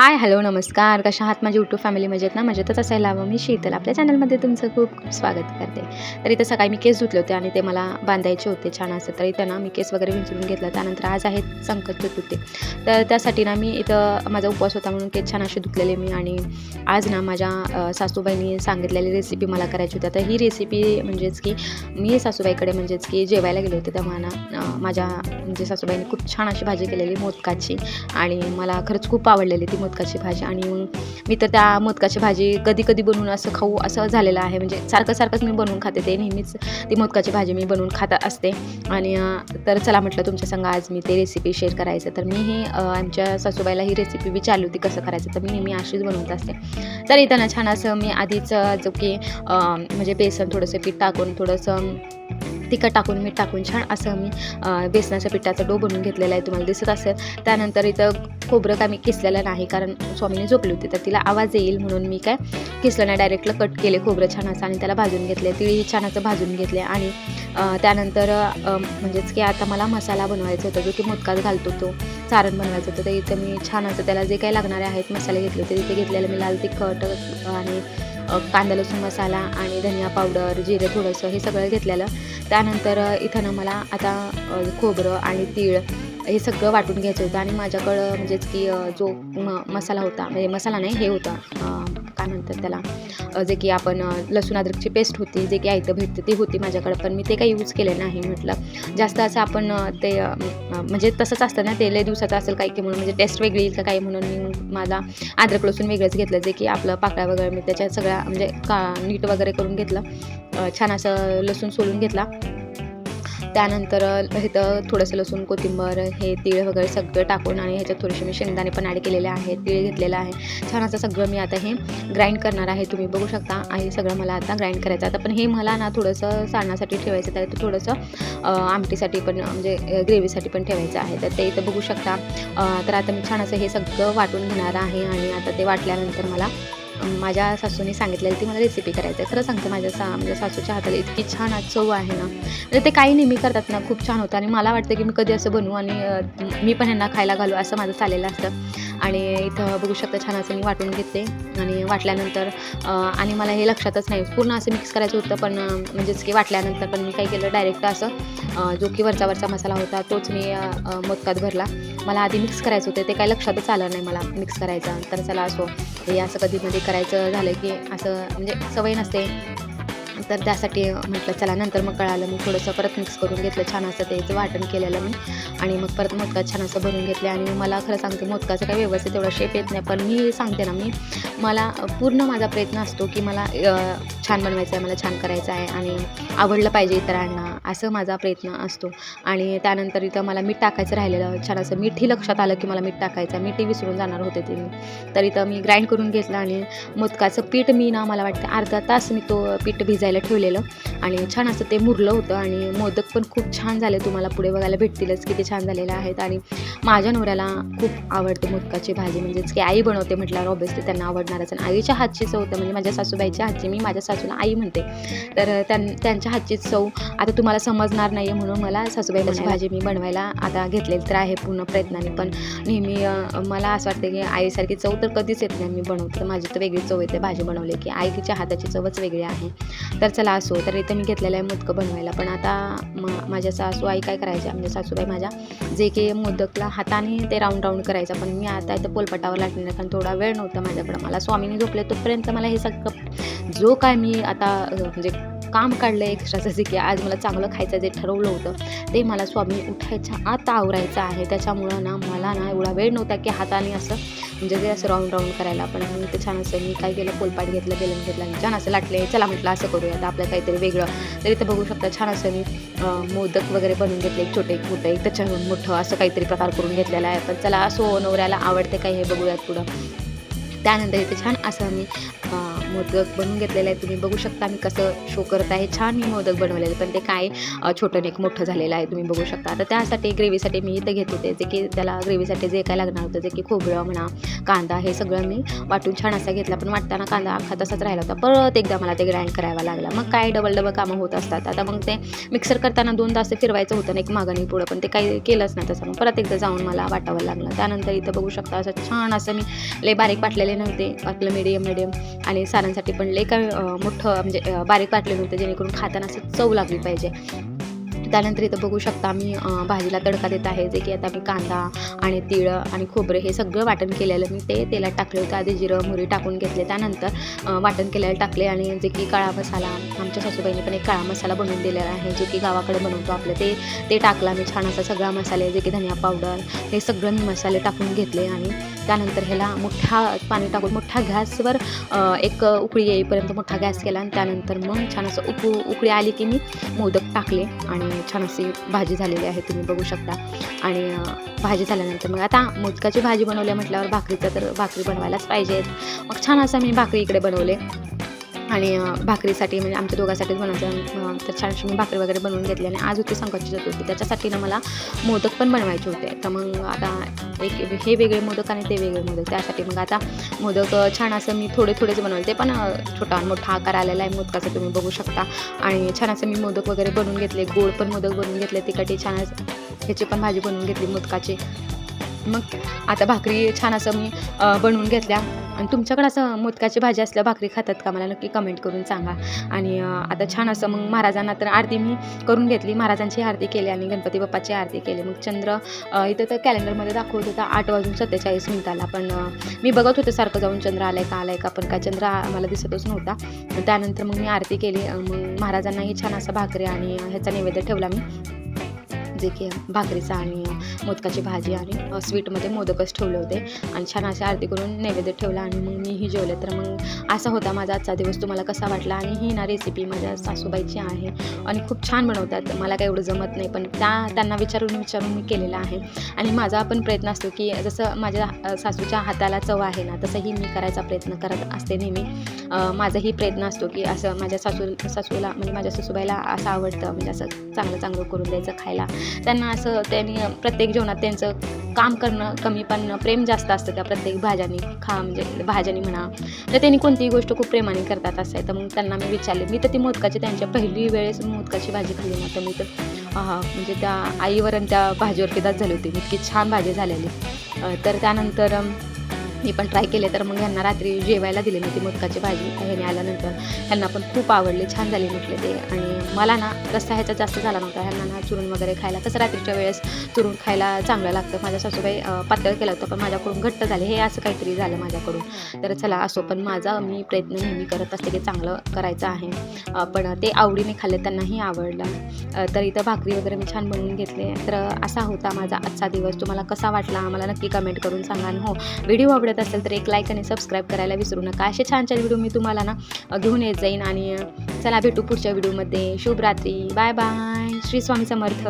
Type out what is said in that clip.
Hi hello नमस्कार. कशा आहात माझी यूट्यूब फॅमिली मजेत ना? मजेतच असायला हवं. मी शीतल. आपल्या चॅनलमध्ये तुमचं खूप खूप स्वागत करते. तर इथं सकाळी मी केस धुतले होते आणि ते मला बांधायचे होते छान असं. तर इथं ना मी केस वगैरे विंचरून घेतला. त्यानंतर आज आहेत संकट चतुर्थी तर त्यासाठी ना मी इथं माझा उपवास होता म्हणून केस छान असे धुतलेले मी आणि आज ना माझ्या सासूबाईनी सासूबाईंनी सांगितलेली रेसिपी मला करायची होती. आता ही रेसिपी म्हणजेच की मी सासूबाईकडे म्हणजेच की जेवायला गेले होते तेव्हा ना माझ्या म्हणजे सासूबाईंनी खूप छान अशी भाजी केलेली मोदकाची. आणि मला खरंच खूप आवडलेली ती मोदकाची भाजी आणि मग मी तर त्या मोदकाची भाजी कधी कधी बनवून असं खाऊ असं झालेलं आहे. म्हणजे सारखं सारखंच मी बनवून खाते ते नेहमीच. ती मोदकाची भाजी मी बनवून खात असते. आणि तर चला म्हटलं तुमच्या संग आज मी ते रेसिपी शेअर करायचं. तर मी हे आमच्या सासूबाईला ही रेसिपी विचारली होती कसं करायचं. तर मी नेहमी अशीच बनवत असते. तर इथं ना छान असं मी आधीच जो की म्हणजे बेसन थोडंसं पीठ टाकून थोडंसं तिखट टाकून मीठ टाकून छान असं मी बेसनाच्या पिठाचा डो बनवून घेतलेला आहे तुम्हाला दिसत असेल. त्यानंतर इथं खोबरं काय मी किसलेलं नाही कारण स्वामीने झोपली होती तर तिला आवाज येईल म्हणून मी काय किसलं नाही डायरेक्टला कट केले खोबरं छान असं आणि त्याला भाजून घेतले. तिळी छान असं भाजून घेतले आणि त्यानंतर म्हणजेच की आता मला मसाला बनवायचा होता जो की मोदकात घालतो तो सारण बनवायचं होतं तर इथं मी छान असं त्याला जे काही लागणारे आहेत मसाले घेतले होते तिथे घेतलेलं मी लाल तिखट आणि कांदा लसूण मसाला आणि धनिया पावडर जिरे थोडंसं हे सगळं घेतलेलं. त्यानंतर इथं ना मला आता खोबरं आणि तीळ हे सगळं वाटून घ्यायचं होतं आणि माझ्याकडं म्हणजेच की जो म मसाला होता म्हणजे मसाला नाही हे होता. काय म्हणतात त्याला? जे की आपण लसूण अद्रकची पेस्ट होती जे की आयतं भेटते ती होती माझ्याकडं पण मी ते काही यूज केले नाही म्हटलं. जास्त असं आपण ते म्हणजे तसंच असतं ना ते लय दिवसाचं असेल काही की म्हणून म्हणजे टेस्ट वेगळी येईल का काही म्हणून मी माझा अद्रक लसूण वेगळंच घेतलं जे की आपलं पाकळ्या वगैरे मी त्याच्या सगळ्या म्हणजे का नीट वगैरे करून घेतलं. छान असं लसूण सोलून घेतला. त्यानंतर इथं थोडंसं लसूण कोथिंबर हे तीळ वगैरे सगळं टाकून आणि ह्याच्यात थोडेसे मी शेंगदाणे पण ॲड केलेले आहेत तीळ घेतलेलं आहे. छान असं सगळं मी आता हे ग्राइंड करणार आहे. तुम्ही बघू शकता आणि सगळं मला आता ग्राइंड करायचं आता पण हे मला ना थोडंसं सारण्यासाठी ठेवायचं तर थोडंसं आमटीसाठी पण म्हणजे ग्रेव्हीसाठी पण ठेवायचं आहे. तर ते इथं बघू शकता. तर आता मी छान असं हे सगळं वाटून घेणार आहे आणि आता ते वाटल्यानंतर मला माझ्या सासूने सांगितलेली ती मला रेसिपी करायचं आहे. खरं सांगते माझ्या सा माझ्या सासूच्या हाताला इतकी छान आज चव आहे ना. म्हणजे ते काही नेहमी करतात ना खूप छान होतं. आणि मला वाटतं की मी कधी असं बनवू आणि मी पण ह्यांना खायला घालू असं माझं चाललेलं असतं. आणि इथं बघू शकता छान असं मी वाटून घेते आणि वाटल्यानंतर आणि मला हे लक्षातच नाही. पूर्ण असं मिक्स करायचं होतं पण म्हणजेच की वाटल्यानंतर पण मी काय केलं डायरेक्ट असं जो की वरचा वरचा मसाला होता तोच मी मोदकात भरला. मला आधी मिक्स करायचं होतं ते काही लक्षातच आलं नाही मला मिक्स करायचं. तर चला असो हे असं कधी कधी करायचं झालं की असं म्हणजे सवय नसते. तर त्यासाठी म्हटलं चला नंतर मग कळालं. मी थोडंसं परत मिक्स करून घेतलं छान असं त्याचं वाटण केलेलं मी. आणि मग परत मोदकात छान असं भरून घेतले. आणि मला खरं सांगते मोदकाचं काही व्यवस्थित तेवढा शेप येत नाही. पण मी सांगते ना मी मला पूर्ण माझा प्रयत्न असतो की मला छान बनवायचं आहे मला छान करायचं आहे आणि आवडलं पाहिजे इतरांना. असं माझा प्रयत्न असतो. आणि त्यानंतर इथं मला मीठ टाकायचं राहिलेलं छान असं मीठही लक्षात आलं की मला मीठ टाकायचं आहे. मीठही विसरून जाणार होते ते मी. तर इथं मी ग्राइंड करून घेतलं आणि मोदकाचं पीठ मी ना मला वाटतं अर्धा तास मी तो पीठ भिजायला ठेवलेलं. आणि छान असं ते मुरलं होतं आणि मोदक पण खूप छान झाले. तुम्हाला पुढे बघायला भेटतीलच किती छान झालेले आहेत. आणि माझ्या नवऱ्याला खूप आवडते मोदकाची भाजी. म्हणजेच की आई बनवते म्हटल्यावर ऑब्विसली त्यांना आवडणारच. आणि आईच्या हातची चव होतं. म्हणजे माझ्या सासूबाईच्या हातची मी माझ्या सासूला आई म्हणते. तर त्यां त्यांच्या हातची चव आता तुम्हाला समजणार नाही आहे म्हणून मला सासूबाईची भाजी मी बनवायला आता घेतलेली तर आहे पूर्ण प्रयत्नाने पण नेहमी मला असं वाटतं की आईसारखी चव तर कधीच येत नाही मी बनवते. तर माझी तर वेगळी चव येते भाजी बनवली की आईच्या हाताची चवच वेगळी आहे. तर चला असो तर इथं मी घेतलेलं आहे मोदकं बनवायला. पण आता म माझ्या सासू आई काय करायच्या म्हणजे सासूबाई माझ्या जे की मोदकला हाताने ते राऊंड राऊंड करायचं पण मी आता इथं पोलपटावर लाटणार कारण थोडा वेळ नव्हता माझ्याकडं. मला स्वामीने झोपले तोपर्यंत मला हे सगळं जो काय मी आता म्हणजे काम काढलं एक्स्ट्राचं जे की आज मला चांगलं खायचं जे ठरवलं होतं ते मला स्वामी उठायच्या आत आवरायचं आहे. त्याच्यामुळं ना मला ना एवढा वेळ नव्हता की हाताने असं म्हणजे ते असं राऊंड राऊंड करायला. पण मी ते छान असं मी काय केलं पोलपाट घेतलं बेलन घेतलं छान असं लाटले चला म्हटलं असं करूया आता आपलं काहीतरी वेगळं. तर इथं बघू शकता छान असं मी मोदक वगैरे बनवून घेतले एक छोटे एक मोठं एक त्याच्याहून मोठं असं काहीतरी प्रकार करून घेतलेला आहे. पण चला असो नवऱ्याला आवडते काही हे बघूयात पुढं. त्यानंतर इथे छान असं मी मोदक बनवून घेतलेले आहे. तुम्ही बघू शकता मी कसं शो करत आहे. छान मी मोदक बनवलेले पण ते काय छोटं एक मोठं झालेलं आहे. तुम्ही बघू शकता. आता त्यासाठी ग्रेव्हीसाठी मी इथं घेत होते. जे की त्याला ग्रेव्हीसाठी जे काय लागणार होतं जे की खोबरं म्हणा कांदा हे सगळं मी वाटून छान असा घेतला. पण वाटताना कांदा अख्खा तसाच राहिला होता. परत एकदा मला ते ग्राइंड करावा लागला. मग काय डबल डबल कामं होत असतात. आता मग ते मिक्सर करताना दोन तास फिरवायचं होतं ना एक मागणी पुढं पण ते काही केलंच नाही तसं. मग परत एकदा जाऊन मला वाटावं लागलं. त्यानंतर इथं बघू शकता असं छान असं मी लय बारीक वाटलेले नव्हते. आपलं मीडियम मीडियम आणि सारांसाठी पण लय काय मोठं म्हणजे बारीक वाटलेलं होतं जेणेकरून खाताना असं चव लागली पाहिजे. त्यानंतर इथं बघू शकता मी भाजीला तडका देत आहे जे की आता मी कांदा आणि तिळ आणि खोबरं हे सगळं वाटण केलेलं मी ते तेलात टाकले होते आधी जिरं मुरी टाकून घेतले. त्यानंतर वाटण केलेलं टाकले आणि जे की काळा मसाला आमच्या सासूबाईने पण एक काळा मसाला बनवून दिलेला आहे जो की गावाकडे बनवतो आपलं ते ते टाकला. मी छान असा सगळा मसाले जे की धनिया पावडर हे सगळं मी मसाले टाकून घेतले आणि त्यानंतर ह्याला मोठा पाणी टाकून मोठ्या गॅसवर एक उकळी येईपर्यंत मोठा गॅस केला आणि त्यानंतर मग छान असं उकळू उकळी आली की मी मोदक टाकले आणि छान अशी भाजी झालेली आहे तुम्ही बघू शकता. आणि भाजी झाल्यानंतर मग आता मोदकाची भाजी बनवली म्हटल्यावर भाकरीचं तर भाकरी बनवायलाच पाहिजेत. मग छान असं मी भाकरी इकडे बनवले. आणि भाकरीसाठी म्हणजे आमच्या दोघांसाठीच बनवायचं. तर छान अशी मी भाकरी वगैरे बनवून घेतली आणि आज होती संकटची चतुर्थी. त्याच्यासाठी ना मला मोदक पण बनवायचे होते. तर मग आता एक हे वेगळे मोदक आणि ते वेगळे मोदक. त्यासाठी मग आता मोदक छान असं मी थोडे थोडेच बनवले. ते पण छोटा मोठा आकार आलेला आहे मोदकाचा तुम्ही बघू शकता. आणि छान असं मी मोदक वगैरे बनवून घेतले. गोड पण मोदक बनवून घेतले. तिकडे छान असं ह्याची पण भाजी बनवून घेतली मोदकाची. मग आता भाकरी छान असं मी बनवून घेतल्या. आणि तुमच्याकडं असं मोदकाची भाजी असल्या भाकरी खातात का? मला नक्की कमेंट करून सांगा. आणि आता छान असं मग महाराजांना तर आरती मी करून घेतली. महाराजांची आरती केली आणि गणपती बाप्पाची आरती केली. मग चंद्र इथं तर कॅलेंडरमध्ये दाखवत होता आठ वाजून सत्तेचाळीस मिनिटाला. पण मी बघत होते सारखं जाऊन चंद्र आलाय का आलाय का? पण काय चंद्र मला दिसतच नव्हता. त्यानंतर मग मी आरती केली. मग महाराजांनाही छान असा भाकरी आणि ह्याचा नैवेद्य ठेवला मी. जे की भाकरीचा आणि मोदकाची भाजी आणि स्वीटमध्ये मोदकच ठेवले होते. आणि छान असे आरती करून नैवेद्य ठेवला आणि मग मीही जेवले. तर मग असा होता माझा आजचा दिवस. तुम्हाला कसा वाटला? आणि ही ना रेसिपी माझ्या सासूबाईची आहे आणि खूप छान बनवतात. मला काय एवढं जमत नाही पण त्या त्यांना विचारून विचारून मी केलेला आहे. आणि माझा पण प्रयत्न असतो की जसं माझ्या सासूच्या हाताला चव आहे ना तसंही मी करायचा प्रयत्न करत असते नेहमी. माझाही प्रयत्न असतो की असं माझ्या सासू सासूला म्हणजे माझ्या सासूबाईला असं आवडतं म्हणजे असं चांगलं चांगलं करून द्यायचं खायला. त्यांना असं त्यांनी प्रत्येक जेवणात त्यांचं काम करणं कमी पण प्रेम जास्त असतं त्या प्रत्येक भाज्यांनी खा म्हणजे भाज्यांनी म्हणा. तर त्यांनी कोणतीही गोष्ट खूप प्रेमाने करतात असं आहे. तर मग त्यांना मी विचारले मी तर ती मोदकाची त्यांच्या पहिली वेळेस मोदकाची भाजी खाल्ली ना तर मी तर आहा, म्हणजे त्या आईवर आणि त्या भाजीवर फिदाच झाली होती. इतकी छान भाजी झालेली. तर त्यानंतर मी पण ट्राय केले तर मग ह्यांना रात्री जेवायला दिली मी ती मोदकाची भाजी. ह्याने आल्यानंतर ह्यांना पण खूप आवडले छान झाले म्हटले ते. आणि मला ना रस्ता ह्याचा जास्त झाला नव्हता. ह्यांना ना चुरून वगैरे खायला कसं रात्रीच्या वेळेस चुरून खायला चांगलं लागतं. माझ्या सासूबाई पातळ केलं होतं पण माझ्याकडून घट्ट झाले. हे असं काहीतरी झालं माझ्याकडून. तर चला असो पण माझा मी प्रयत्न नेहमी करत असते की चांगलं करायचं आहे. पण ते आवडीने खाल्ले त्यांनाही आवडलं. तर इथं भाकरी वगैरे मी छान बनवून घेतले. तर असा होता माझा आजचा दिवस. तुम्हाला कसा वाटला? मला नक्की कमेंट करून सांगा. हो व्हिडिओ आवडत असेल तर एक लाईक आणि सबस्क्राईब करायला विसरू नका. असे छान छान व्हिडिओ मी तुम्हाला ना घेऊन येत जाईन आणि चला भेटू पुढच्या व्हिडिओमध्ये शुभ रात्री बाय बाय श्री स्वामी समर्थ.